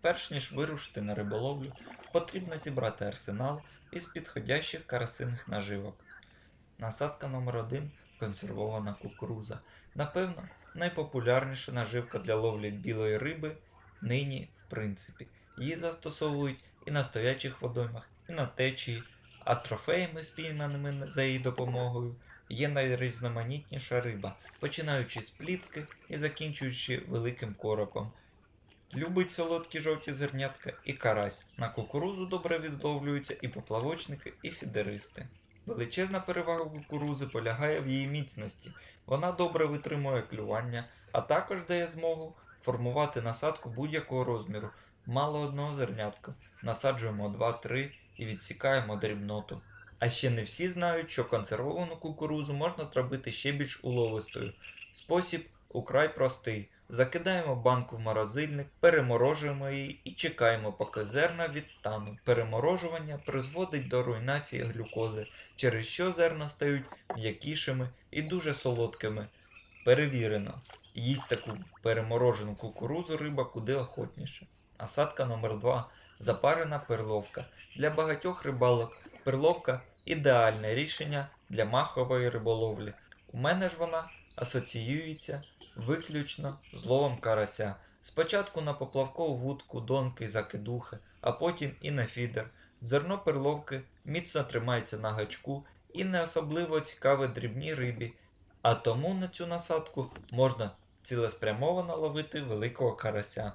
Перш ніж вирушити на риболовлю, потрібно зібрати арсенал із підходящих карасинних наживок. Насадка номер 1 консервована кукуруза. Напевно, найпопулярніша наживка для ловлі білої риби нині в принципі. Її застосовують і на стоячих водоймах, і на течії, а трофеями, спійманими за її допомогою, є найрізноманітніша риба, починаючи з плітки і закінчуючи великим коропом. Любить солодкі жовті зернятка і карась. На кукурузу добре відловлюються і поплавочники, і фідеристи. Величезна перевага кукурузи полягає в її міцності. Вона добре витримує клювання, а також дає змогу формувати насадку будь-якого розміру. Мало одного зернятка. Насаджуємо 2-3 і відсікаємо дрібноту. А ще не всі знають, що консервовану кукурузу можна зробити ще більш уловистою. Спосіб украй простий. Закидаємо банку в морозильник, переморожуємо її і чекаємо, поки зерна відтануть. Переморожування призводить до руйнації глюкози, через що зерна стають м'якішими і дуже солодкими. Перевірено. Їсть таку переморожену кукурузу риба куди охотніше. Насадка номер 2 запарена перловка. Для багатьох рибалок перловка ідеальне рішення для махової риболовлі. У мене ж вона асоціюється виключно з ловом карася. Спочатку на поплавкову вудку, донки, закидухи, а потім і на фідер. Зерно перловки міцно тримається на гачку і не особливо цікаве дрібній рибі, а тому на цю насадку можна цілеспрямовано ловити великого карася.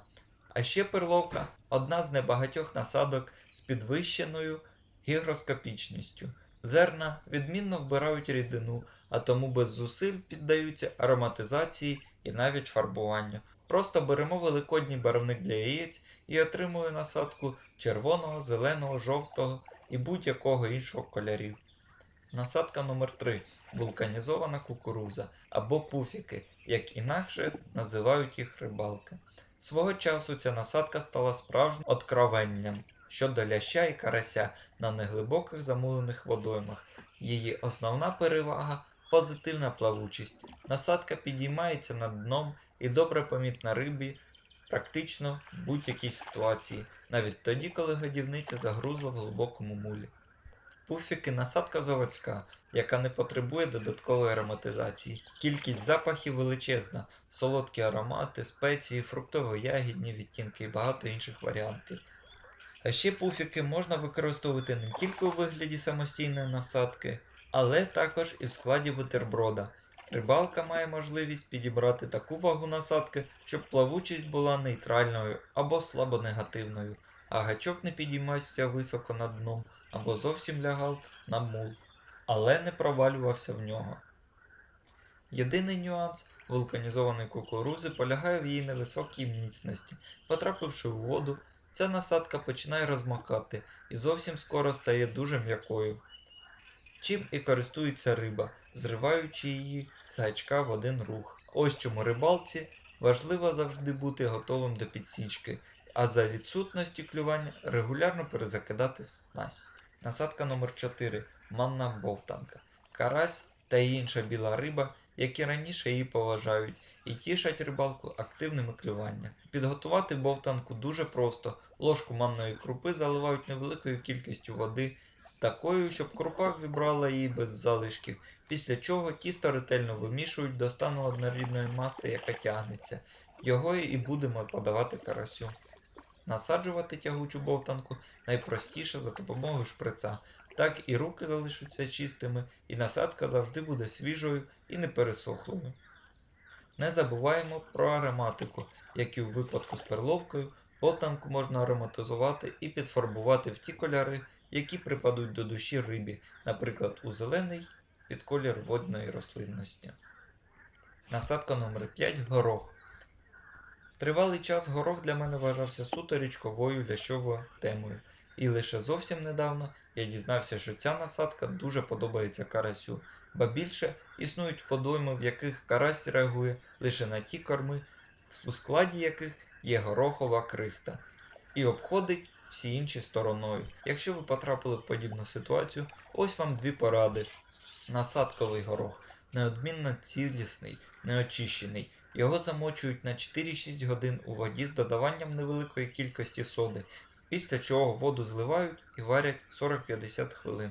А ще перловка одна з небагатьох насадок з підвищеною гігроскопічністю. Зерна відмінно вбирають рідину, а тому без зусиль піддаються ароматизації і навіть фарбуванню. Просто беремо великодній барвник для яєць і отримуємо насадку червоного, зеленого, жовтого і будь-якого іншого кольорів. Насадка номер 3 вулканізована кукуруза або пуфіки, як інакше називають їх рибалки. Свого часу ця насадка стала справжнім откровенням щодо ляща і карася на неглибоких замулених водоймах. Її основна перевага позитивна плавучість. Насадка підіймається над дном і добре помітна рибі практично в будь-якій ситуації, навіть тоді, коли годівниця загрузла в глибокому мулі. Пуфіки насадка заводська, яка не потребує додаткової ароматизації. Кількість запахів величезна, солодкі аромати, спеції, фруктово-ягідні відтінки і багато інших варіантів. А ще пуфіки можна використовувати не тільки у вигляді самостійної насадки, але також і в складі бутерброда. Рибалка має можливість підібрати таку вагу насадки, щоб плавучість була нейтральною або слабо негативною, а гачок не підіймався високо над дном або зовсім лягав на мул, але не провалювався в нього. Єдиний нюанс вулканізованої кукурузи полягає в її невисокій міцності. Потрапивши у воду, ця насадка починає розмокати і зовсім скоро стає дуже м'якою. Чим і користується риба, зриваючи її з гачка в один рух. Ось чому рибалці важливо завжди бути готовим до підсічки, а за відсутності клювання регулярно перезакидати снасть. Насадка номер 4 манна бовтанка. Карась та інша біла риба, які раніше її поважають і тішать рибалку активними клюваннями. Підготувати бовтанку дуже просто. Ложку манної крупи заливають невеликою кількістю води, такою, щоб крупа вібрала її без залишків, після чого тісто ретельно вимішують до стану однорідної маси, яка тягнеться. Його і будемо подавати карасю. Насаджувати тягучу бовтанку найпростіше за допомогою шприца. Так і руки залишаться чистими, і насадка завжди буде свіжою і не пересохлою. Не забуваємо про ароматику, як і у випадку з перловкою, бовтанку можна ароматизувати і підфарбувати в ті кольори, які припадуть до душі рибі, наприклад, у зелений під колір водної рослинності. Насадка номер 5 горох. Тривалий час горох для мене вважався суто річковою лящовою темою, і лише зовсім недавно я дізнався, що ця насадка дуже подобається карасю, ба більше існують водойми, в яких карась реагує лише на ті корми, у складі яких є горохова крихта, і обходить всі інші стороною. Якщо ви потрапили в подібну ситуацію, ось вам дві поради. Насадковий горох неодмінно цілісний, неочищений. Його замочують на 4-6 годин у воді з додаванням невеликої кількості соди, після чого воду зливають і варять 40-50 хвилин.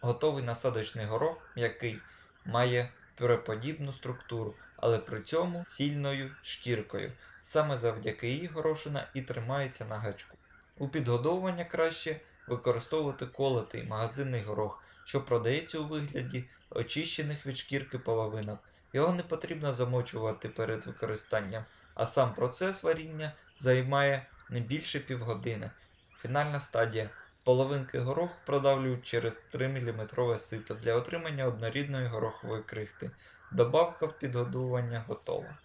Готовий насадочний горох м'який, має пюреподібну структуру, але при цьому цільною шкіркою. Саме завдяки їй горошина і тримається на гачку. У підгодовування краще використовувати колотий магазинний горох, що продається у вигляді очищених від шкірки половинок. Його не потрібно замочувати перед використанням, а сам процес варіння займає не більше півгодини. Фінальна стадія. Половинки гороху продавлюють через 3 мм сито для отримання однорідної горохової крихти. Добавка в підгодування готова.